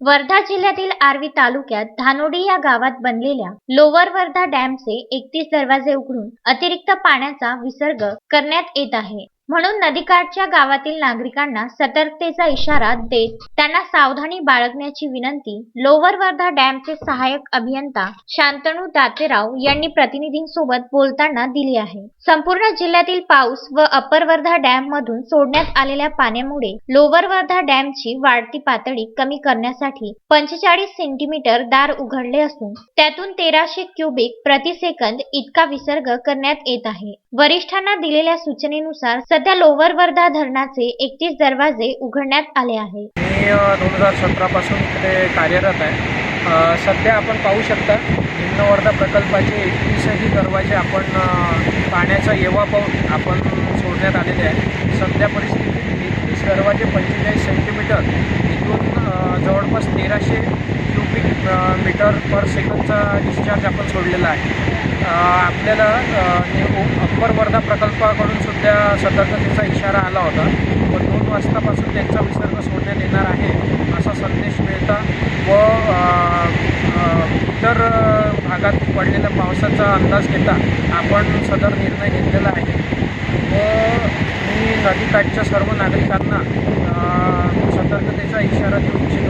वर्धा जिल्ह्यातील आर्वी तालुक्यात धानोडी या गावात बनलेल्या लोवर वर्धा डॅमचे एकतीस दरवाजे उघडून अतिरिक्त पाण्याचा विसर्ग करण्यात येत आहे. म्हणून नदीकाठच्या गावातील नागरिकांना सतर्कतेचा इशारा देत त्यांना सावधानी बाळगण्याची विनंती लोवर वर्धा डॅमचे सहाय्यक अभियंता शांतनू दातेराव यांनी प्रतिनिधींसोबत बोलताना दिली आहे. संपूर्ण जिल्ह्यातील पाऊस व अपर वर्धा डॅम मधून सोडण्यात आलेल्या पाण्यामुळे लोवर वर्धा डॅमची वाढती पातळी कमी करण्यासाठी पंचेचाळीस सेंटीमीटर दार उघडले असून त्यातून तेराशे क्युबिक प्रतिसेकंद इतका विसर्ग करण्यात येत आहे. वरिष्ठांना दिलेल्या सूचनेनुसार सध्या लोवर वर्धा धरणाचे एकतीस दरवाजे उघडण्यात आले आहे. मी दोन हजार सतरापासून इकडे कार्यरत आहे. सध्या आपण पाहू शकता निम्न वर्धा प्रकल्पाचे एकवीसही दरवाजे आपण पाण्याचा येवा पाहून आपण सोडण्यात आलेले आहे. सध्या परिस्थितीत एकवीस दरवाजे पंचेचाळीस सेंटीमीटर इथून जवळपास तेराशे क्युबिक मीटर पर सेकंदचा डिस्चार्ज आपण सोडलेला आहे. आपल्याला अप्पर वर्धा प्रकल्पाकडून सुद्धा सतर्कतेचा इशारा आला होता. व दोन वाजतापासून त्यांचा विसर्ग सोडण्यात येणार आहे असा संदेश मिळता व इतर भागात पडलेल्या पावसाचा अंदाज घेता आपण सदर निर्णय घेतलेला आहे. व मी नदीकाठच्या सर्व नागरिकांना सतर्कतेचा इशारा देऊ इच्छितो.